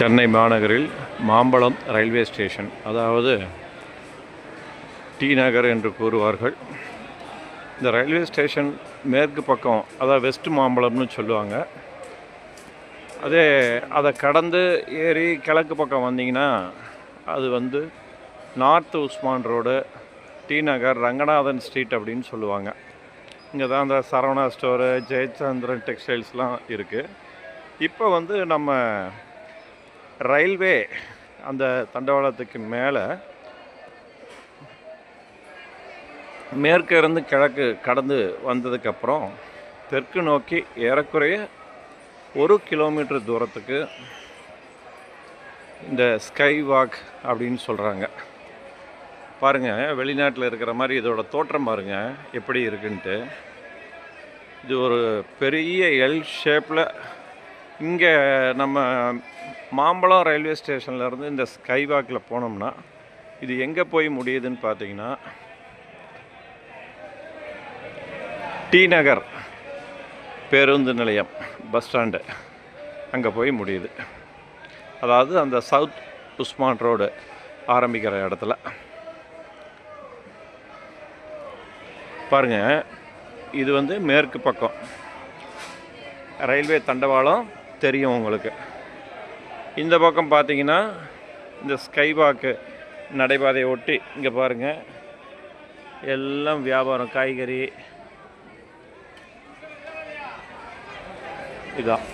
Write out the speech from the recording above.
சென்னை மாநகரில் Mambalam railway station. அதாவது T Nagar என்று கூறுவார்கள். இந்த ரயில்வே ஸ்டேஷன் மேற்கு பக்கம் அதாவது வெஸ்ட் மாம்பழம்னு சொல்லுவாங்க. அதே அதை கடந்து ஏறி கிழக்கு பக்கம் வந்தீங்கன்னா அது வந்து north Usman road T Nagar Ranganathan street அப்படின்னு சொல்லுவாங்க. இங்கே தான் அந்த சரவணா ஸ்டோரு ஜெயச்சந்திரன் டெக்ஸ்டைல்ஸ்லாம் இருக்குது இப்போ வந்து நம்ம ரயில்வே அந்த தண்டவாளத்துக்கு மேலே மேற்கு இருந்து கிழக்கு கடந்து வந்ததுக்கப்புறம் தெற்கு நோக்கி ஏறக்குறைய ஒரு கிலோமீட்டர் தூரத்துக்கு இந்த ஸ்கை வாக் அப்படின்னு சொல்கிறாங்க பாருங்கள் வெளிநாட்டில் இருக்கிற மாதிரி இதோட தோற்றம் பாருங்கள் எப்படி இருக்குன்ட்டு. இது ஒரு பெரிய எல் ஷேப்பில் இங்கே நம்ம மாம்பழம் ரயில்வே ஸ்டேஷன்லேருந்து இந்த ஸ்கை வாக்கில் போனோம்னா இது எங்கே போய் முடியுதுன்னு பார்த்தீங்கன்னா டி நகர் பேருந்து நிலையம் பஸ் ஸ்டாண்டு அங்கே போய் முடியுது. அதாவது அந்த சவுத் உஸ்மான் ரோடு ஆரம்பிக்கிற இடத்துல. பாருங்கள் இது வந்து மேற்கு பக்கம். ரயில்வே தண்டவாளம் தெரியும் உங்களுக்கு. இந்த பக்கம் பார்த்தீங்கன்னா இந்த ஸ்கைவாக்கு நடைபாதையை ஒட்டி இங்கே பாருங்கள் எல்லாம் வியாபாரம் காய்கறி. இதான்